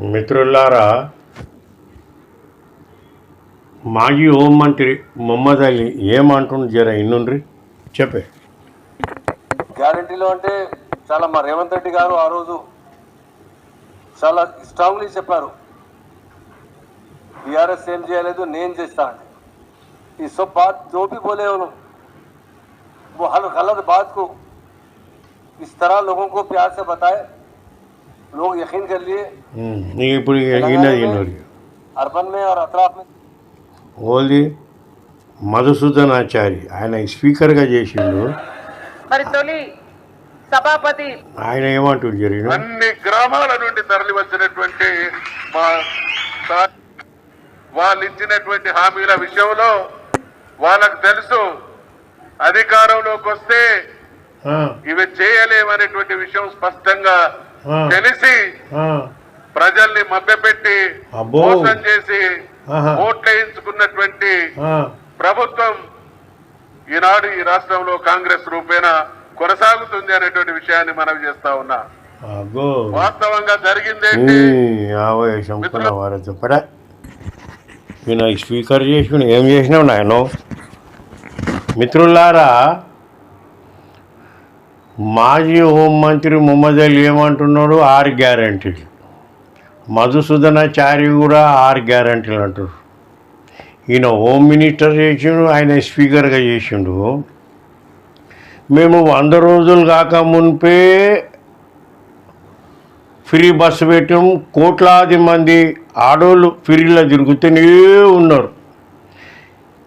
మిత్రులారా మాజీ హోంమంత్రి మొహమ్మద్ అలీ ఏమంటుండు జర ఇన్నుండ్రి చెప్పే గ్యారంటీలో అంటే చాలా మా రేవంత్ రెడ్డి గారు ఆ రోజు చాలా స్ట్రాంగ్లీ చెప్పారు टीआरएस ఏం చేయలేదు నేను చేస్తా అని ఈ सब बात जो भी बोले उन्होंने वो हर गलत बात को इस तरह लोगों को प्यार से बताए लोग यकीन कर लिए ఉమ్, నీకు ఇప్పుడు ఈయనది ఈయనది अर्बन में और अतराफ में ఓల్ది మధుసూదనాచారి ఆయన స్పీకర్గా చేసిండు మరి తొలి సభాపతి ఆయన ఏమంటుంది జరిగిన అన్ని గ్రామాల నుండి తరలి వచ్చినటువంటి మా సా- వాళ్ళు ఇచ్చినటువంటి హామీల విషయంలో వాళ్ళకు తెలుసు అధికారంలోకి వస్తే ఇవి చేయలేమనేటువంటి విషయం స్పష్టంగా ఆ. తెలిసి ప్రజల్ని మభ్యపెట్టి. మోసం చేసి. ఓట్లేయించుకున్నటువంటి ప్రభుత్వం ఈనాడు ఈ రాష్ట్రంలో కాంగ్రెస్ రూపేణ కొనసాగుతుంది అనేటువంటి విషయాన్ని మనవి చేస్తా ఉన్నా. అగో వాస్తవంగా జరిగిందేంటి? ఆవేశం కూడా వారదు పడా ఈయన స్పీకర్ చేసి ఏం చేసినావు నాయన? మిత్రులారా మాజీ హోంమంత్రి ముమ్మదల్ ఏమంటున్నాడు? ఆరు గ్యారంటీలు. మధుసూదనాచారి కూడా ఆరు గ్యారంటీలు అంటారు ఈయన హోమ్ మినిస్టర్ చేసిండు ఆయన స్పీకర్గా చేసిండు. మేము వంద రోజులు కాక మునిపే ఫ్రీ బస్సు పెట్టాం. కోట్లాది మంది ఆడోళ్ళు ఫ్రీలో తిరుగుతూనే ఉన్నారు.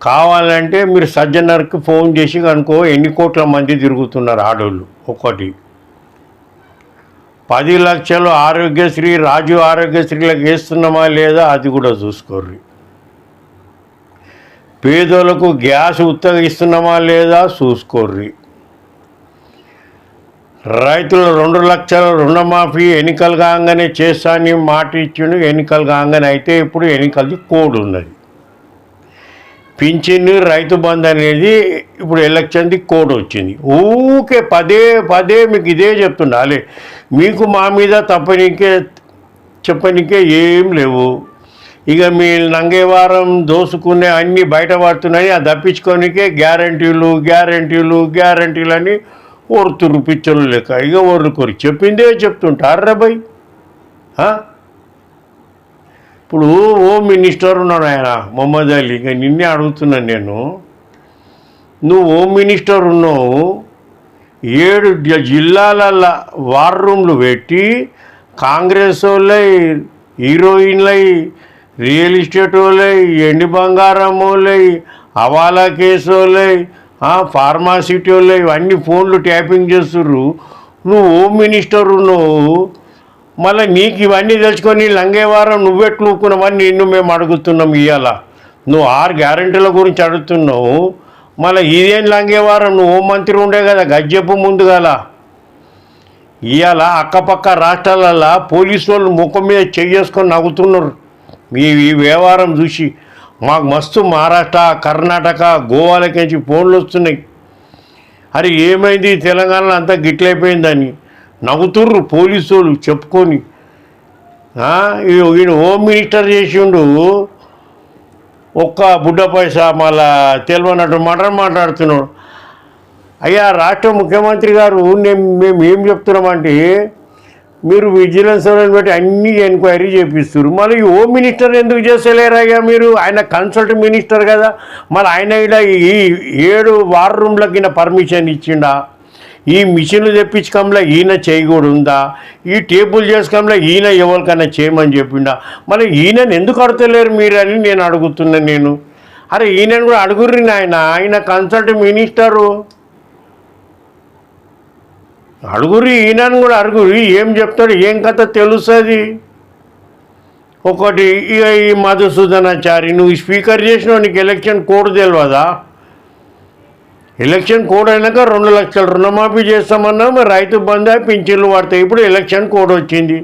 కావాలంటే మీరు సజ్జనర్కి ఫోన్ చేసి కనుకో ఎన్ని కోట్ల మంది తిరుగుతున్నారు ఆడోళ్ళు ఒకటి పది లక్షలు ఆరోగ్యశ్రీ రాజు ఆరోగ్యశ్రీలకు వేస్తున్నామా లేదా అది కూడా చూసుకోర్రి. పేదోళ్ళకు గ్యాస్ ఉత్తగిస్తున్నామా లేదా చూసుకోర్రి. రైతులు రెండు లక్షల రుణమాఫీ ఎన్నికలు కాగానే చేస్తానని మాట ఇచ్చిండు ఎన్నికలు కాగానే అయితే ఇప్పుడు ఎన్నికలది కోడ్ ఉన్నది. పింఛన్ రైతు బంధు అనేది ఇప్పుడు ఎలక్షన్ది కోడ్ వచ్చింది. ఊకే పదే పదే మీకు ఇదే చెప్తుండాలి మీకు మా మీద తప్పనికే చెప్పనికే ఏం లేవు. ఇక మీ నంగేవారం దోసుకునే అన్నీ బయట పడుతున్నాయి అది తప్పించుకోనికే గ్యారంటీలు గ్యారంటీలు గ్యారంటీలు అని ఓరుతురు పిచ్చర్లు లేక ఇక ఓర్లుకోరు. చెప్పిందే చెప్తుంటారు భయ్ ఇప్పుడు హోమ్ మినిస్టర్ ఉన్నాడు ఆయన మొహమ్మద్ అలీ. ఇంకా నిన్నే అడుగుతున్నాను నేను. నువ్వు హోమ్ మినిస్టర్ ఉన్నావు. ఏడు జిల్లాలల్ల వార్ రూమ్లు పెట్టి కాంగ్రెస్ వాళ్ళై హీరోయిన్లై రియల్ ఎస్టేట్ వాళ్ళై ఎండి బంగారం వాళ్ళై హవాలా కేసు వాళ్ళై ఫార్మాసిటీ వాళ్ళై ఇవన్నీ ఫోన్లు ట్యాపింగ్ చేస్తుర్రు. నువ్వు హోమ్ మినిస్టర్ ఉన్నావు. మళ్ళీ నీకు ఇవన్నీ తెలుసుకొని లంగేవారం నువ్వెట్లుకున్నావని నిన్ను మేము అడుగుతున్నాం ఇవాళ నువ్వు ఆరు గ్యారంటీల గురించి అడుగుతున్నావు. మళ్ళీ ఇదేం లంగేవారం? నువ్వు మంత్రి ఉండే కదా గజ్జెప్పు ముందు గల ఇవాళ అక్కపక్క రాష్ట్రాలల్లో పోలీసు వాళ్ళు ముఖం మీద చేసుకొని నవ్వుతున్నారు. మీ ఈ వ్యవహారం చూసి మాకు మస్తు మహారాష్ట్ర కర్ణాటక గోవాలకించి ఫోన్లు వస్తున్నాయి. అరే ఏమైంది? తెలంగాణలో అంతా గిట్లయిపోయిందని నవ్వుతుర్రు పోలీసు వాళ్ళు చెప్పుకొని ఈయన హోమ్ మినిస్టర్ చేసిండు. ఒక్క బుడ్డ పైసా మళ్ళా తెలియనట్టు మటన్ మాట్లాడుతున్నాడు. అయ్యా రాష్ట్ర ముఖ్యమంత్రి గారు నేను మేము ఏం చెప్తున్నామంటే మీరు విజిలెన్స్ వాళ్ళని బట్టి అన్ని ఎంక్వైరీ చేపిస్తారు మళ్ళీ ఈ హోమ్ మినిస్టర్ ఎందుకు చేస్తలేరు అయ్యా మీరు? ఆయన కన్సల్ట్ మినిస్టర్ కదా. మళ్ళీ ఆయన ఇలా ఈ ఏడు వార్ రూమ్లకి పర్మిషన్ ఇచ్చిండా? ఈ మిషన్లు తెప్పించకంలో ఈయన చేయకూడదు ఉందా ఈ టేబుల్ చేసుకోకంలో ఈయన ఎవరికైనా చేయమని చెప్పిండా? మళ్ళీ ఈయనని ఎందుకు అడతలేరు మీరు అని నేను అడుగుతున్నాను నేను. అరే ఈయనను కూడా అడుగుర్రి నాయన ఆయన కన్సల్ట్ మినిస్టరు. అడుగురి ఈయనను కూడా అడుగురి ఏం చెప్తాడు ఏం కథ తెలుస్తుంది? ఒకటి ఇక ఈ మధుసూదనాచారి నువ్వు స్పీకర్ చేసినావు నీకు ఎలక్షన్ కోడ్ తెలియదా ఎలక్షన్ కోడ్ అయినాక రెండు లక్షల రుణమాఫీ చేస్తామన్నా మరి రైతు బంధు పింఛన్లు పడతాయి. ఇప్పుడు ఎలక్షన్ కోడ్ వచ్చింది.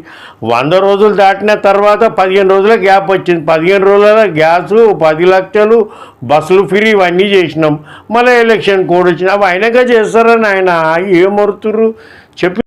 వంద రోజులు దాటిన తర్వాత పదిహేను రోజుల గ్యాప్ వచ్చింది. పదిహేను రోజుల గ్యాసు పది లక్షలు బస్సులు ఫ్రీ ఇవన్నీ చేసినాం. మళ్ళీ ఎలక్షన్ కోడ్ వచ్చింది. అవి అయినాక చేస్తారని ఆయన ఏం మరుతురు చెప్పి.